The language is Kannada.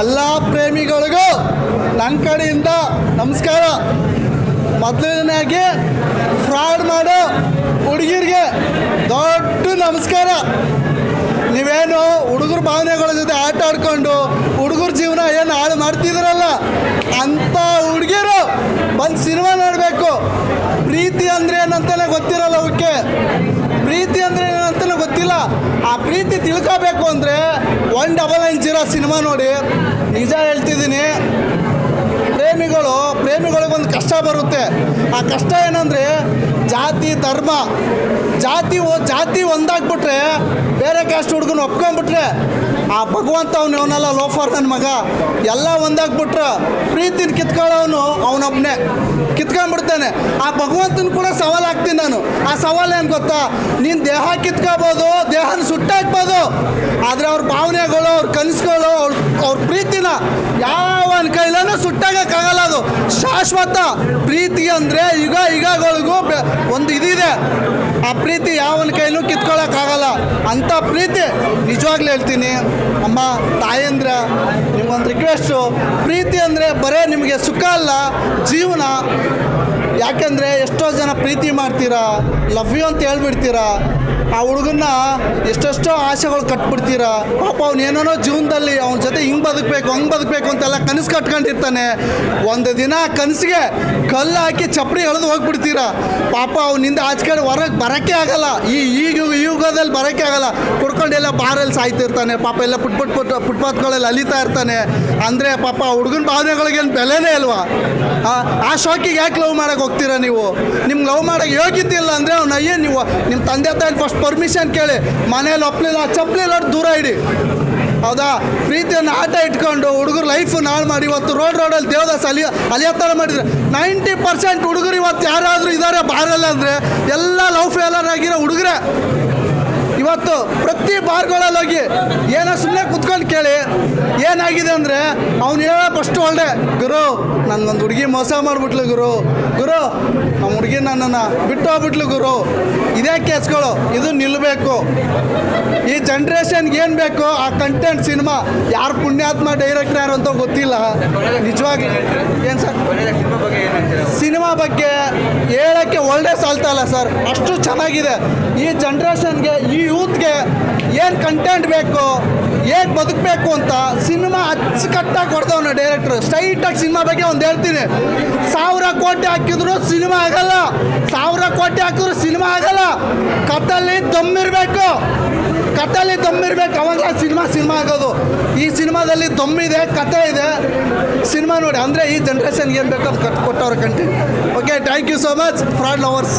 ಎಲ್ಲ ಪ್ರೇಮಿಗಳಿಗೂ ನನ್ನ ಕಡೆಯಿಂದ ನಮಸ್ಕಾರ. ಮೊದಲನೇದಾಗಿ ಫ್ರಾಡ್ ಮಾಡೋ ಹುಡುಗಿರಿಗೆ ದೊಡ್ಡ ನಮಸ್ಕಾರ. ನೀವೇನು ಹುಡುಗರ ಭಾವನೆಗಳ ಜೊತೆ ಆಟ ಆಡ್ಕೊಂಡು ಹುಡುಗರ ಜೀವನ ಏನು ಹಾಳು ಮಾಡ್ತಿದ್ದೀರಲ್ಲ? ಅಂಥ ಹುಡುಗಿಯರು ಬಂದು ಸಿನಿಮಾ ನೋಡಬೇಕು. ಪ್ರೀತಿ ಅಂದ್ರೆ ಏನಂತಲೇ ಗೊತ್ತಿರಲ್ಲ ಅವಕ್ಕೆ ಪ್ರೀತಿ ಅಂದ್ರೆ ಏನಂತಲೂ ಗೊತ್ತಿಲ್ಲ. ಆ ಪ್ರೀತಿ ತಿಳ್ಕೋಬೇಕು ಅಂದರೆ one double nine zero cinema ನೋಡಿ. ನಿಜ ಹೇಳ್ತಿದ್ದೀನಿ. ಪ್ರೇಮಿಗಳು ಪ್ರೇಮಿಗಳಿಗೊಂದು ಕಷ್ಟ ಬರುತ್ತೆ. ಆ ಕಷ್ಟ ಏನಂದರೆ ಜಾತಿ, ಧರ್ಮ. ಜಾತಿ ಜಾತಿ ಒಂದಾಗ್ಬಿಟ್ರೆ ಕ್ಯಾಸ್ಟ್ ಹುಡುಗನ ಒಪ್ಕೊಂಡ್ಬಿಟ್ರೆ, ಆ ಭಗವಂತ ಅವನು ಅವನೆಲ್ಲ ಲೋಫರ್ ನನ್ನ ಮಗ. ಎಲ್ಲ ಒಂದಾಗ್ಬಿಟ್ರೆ, ಪ್ರೀತಿನ ಕಿತ್ಕೊಳ್ಳೋನು ಅವನೊಬ್ಬನೇ ಕಿತ್ಕೊಂಡ್ಬಿಡ್ತಾನೆ. ಆ ಭಗವಂತನ ಕೂಡ ಸವಾಲು ಹಾಕ್ತೀನಿ ನಾನು. ಆ ಸವಾಲು ಏನು ಗೊತ್ತಾ? ನೀನು ದೇಹ ಕಿತ್ಕೋಬೋದು, ದೇಹನ ಸುಟ್ಟಾಕ್ಬೋದು. ಆದರೆ ಅವ್ರ ಭಾವನೆಗಳು, ಅವ್ರ ಕನಸುಗಳು, ಅವ್ರ ಅವ್ರ ಪ್ರೀತಿನ ಯಾವನ ಕೈಲೂ ಸುಟ್ಟಾಗಕ್ಕಾಗಲ್ಲ ಅದು. ಶಾಶ್ವತ ಪ್ರೀತಿ ಅಂದರೆ ಈಗ ಈಗಗಳಿಗೂ ಒಂದು ಇದಿದೆ. ಆ ಪ್ರೀತಿ ಯಾವನ ಕೈಲೂ ಕಿತ್ಕೊಳ್ಳೋಕ್ಕಾಗಲ್ಲ ಅಂಥ ಪ್ರೀತಿ ನಿಜವಾಗ್ಲೂ ಹೇಳ್ತೀನಿ. ಅಮ್ಮ, ತಾಯಂದ್ರ, ನಿಮಗೊಂದು ರಿಕ್ವೆಸ್ಟು ಪ್ರೀತಿ ಅಂದರೆ ಬರೇ ನಿಮಗೆ ಸುಖ ಅಲ್ಲ, ಜೀವನ. ಯಾಕೆಂದರೆ ಎಷ್ಟೋ ಜನ ಪ್ರೀತಿ ಮಾಡ್ತೀರಾ ಲವ್ ಯು ಅಂತ ಹೇಳ್ಬಿಡ್ತೀರಾ. ಆ ಹುಡುಗನ್ನ ಎಷ್ಟೆಷ್ಟೋ ಆಸೆಗಳು ಕಟ್ಬಿಡ್ತೀರಾ. ಪಾಪ ಅವ್ನು ಏನೇನೋ ಜೀವನದಲ್ಲಿ ಅವನ ಜೊತೆ ಹಿಂಗೆ ಬದುಕಬೇಕು, ಹಂಗೆ ಬದುಕಬೇಕು ಅಂತೆಲ್ಲ ಕನಸು ಕಟ್ಕೊಂಡಿರ್ತಾನೆ. ಒಂದು ದಿನ ಕನಸಿಗೆ ಕಲ್ಲು ಹಾಕಿ ಚಪ್ಪಡಿ ಎಳೆದು ಹೋಗ್ಬಿಡ್ತೀರಾ. ಪಾಪ ಅವನಿಂದ ಆಚೆ ಕಡೆ ಹೊರಗೆ ಬರೋಕ್ಕೆ ಆಗಲ್ಲ. ಈ ಈಗ ಯುಗದಲ್ಲಿ ಬರೋಕ್ಕೆ ಆಗಲ್ಲ. ಕುಡ್ಕೊಂಡೆಲ್ಲ ಬಾರಲ್ಲಿ ಸಾಯ್ತಿರ್ತಾನೆ. ಪಾಪ ಎಲ್ಲ ಪುಟ್ ಪುಟ್ ಫುಟ್ಪಾತ್ಗಳಲ್ಲಿ ಅಲಿತಾ ಇರ್ತಾನೆ. ಅಂದರೆ ಪಾಪ ಹುಡುಗನ ಭಾವನೆಗಳಿಗೇನು ಬೆಲೆನೇ ಅಲ್ವಾ ಆ, ಶಾಕಿಗೆ ಯಾಕೆ ಲವ್ ಮಾಡೋಕೆ ಹೋಗ್ತೀರಾ ನೀವು? ನಿಮ್ಗೆ ಲವ್ ಮಾಡೋಕೆ ಯೋಗ್ಯತೆ ಇಲ್ಲ ಅಂದರೆ ಅವ್ನು ಅಯ್ಯೇ ನೀವು ನಿಮ್ಮ ತಂದೆ ತಾಯಿ ಫಸ್ಟ್ ಪರ್ಮಿಷನ್ ಕೇಳಿ. ಮನೇಲಿ ಒಪ್ಪಲಿಲ್ಲ ಚಪ್ಪಲಿ ದೂರ ಇಡಿ. ಹೌದಾ? ಪ್ರೀತಿಯನ್ನು ಆಟ ಇಟ್ಕೊಂಡು ಹುಡುಗರು ಲೈಫ್ ನಾಳೆ ಮಾಡಿ. ಇವತ್ತು ರೋಡ್ ರೋಡಲ್ಲಿ ದೇವದಾಸ ಅಲಿಯ ಅಲಿಯೋ ಥರ ಮಾಡಿದ್ರೆ ನೈಂಟಿ ಪರ್ಸೆಂಟ್ ಹುಡುಗರು ಇವತ್ತು ಯಾರಾದರೂ ಇದ್ದಾರೆ ಬಾರಲ್ಲ ಅಂದರೆ ಎಲ್ಲ ಲವ್ ಫೇಲರ್ ಆಗಿರೋ ಹುಡುಗರೇ. ಇವತ್ತು ಪ್ರತಿ ಬಾರ್ಗಳಲ್ಲಿ ಹೋಗಿ ಏನೋ ಸುಮ್ಮನೆ ಕುತ್ಕೊಂಡು ಕೇಳಿ ಏನಾಗಿದೆ ಅಂದರೆ ಅವ್ನು ಹೇಳೋ ಫಸ್ಟ್ ಒಳ್ಳೆ. ಗುರು, ನನಗೊಂದು ಹುಡುಗಿ ಮೋಸ ಮಾಡಿಬಿಟ್ಲು ಗುರು. ಗುರು, ನಮ್ಮ ಹುಡುಗಿ ನನ್ನನ್ನು ಬಿಟ್ಟು ಹೋಗ್ಬಿಟ್ಲು ಗುರು. ಇದೇ ಕೇಸ್ಗಳು. ಇದು ನಿಲ್ಲಬೇಕು ಈ ಜನ್ರೇಷನ್ಗೆ ಏನು ಬೇಕೋ ಆ ಕಂಟೆಂಟ್ ಸಿನಿಮಾ ಯಾರು ಪುಣ್ಯಾತ್ಮ ಡೈರೆಕ್ಟರ್ ಯಾರು ಅಂತ ಗೊತ್ತಿಲ್ಲ. ನಿಜವಾಗಿ ಏನು ಸರ್? ಸಿನಿಮಾ ಬಗ್ಗೆ ಹೇಳೋಕ್ಕೆ ಒಳ್ಳೆ ಸಾಲ್ತಲ್ಲ ಸರ್. ಅಷ್ಟು ಚೆನ್ನಾಗಿದೆ. ಈ ಜನ್ರೇಷನ್ಗೆ ಈ ಯೂತ್ಗೆ ಏನು ಕಂಟೆಂಟ್ ಬೇಕು ಹೇಗೆ ಬದುಕಬೇಕು ಅಂತ ಸಿನಿಮಾ ಅಚ್ಚುಕಟ್ಟಾಗಿ ಹೊಡೆದವನ ಡೈರೆಕ್ಟ್ರು ಸ್ಟ್ರೈಟಾಗಿ ಸಿನಿಮಾ ಬಗ್ಗೆ ಒಂದು ಹೇಳ್ತೀನಿ. ಸಾವಿರ ಕೋಟಿ ಹಾಕಿದ್ರು ಸಿನಿಮಾ ಆಗಲ್ಲ. ಸಾವಿರ ಕೋಟಿ ಹಾಕಿದ್ರು ಸಿನಿಮಾ ಆಗಲ್ಲ. ಕತ್ತಲ್ಲಿ ದಮ್ಮಿರಬೇಕು. ಕಥಲ್ಲಿ ದಮ್ಮಿರ್ಬೇಕು. ಅವಾಗ ಸಿನಿಮಾ ಸಿನಿಮಾ ಆಗೋದು. ಈ ಸಿನಿಮಾದಲ್ಲಿ ದಮ್ಮಿದೆ, ಕತೆ ಇದೆ. ಸಿನಿಮಾ ನೋಡಿ. ಅಂದರೆ ಈ ಜನ್ರೇಷನ್ಗೆ ಏನು ಬೇಕೋ ಅದು cut ಕೊಟ್ಟವ್ರ content okay thank you so much fraud lovers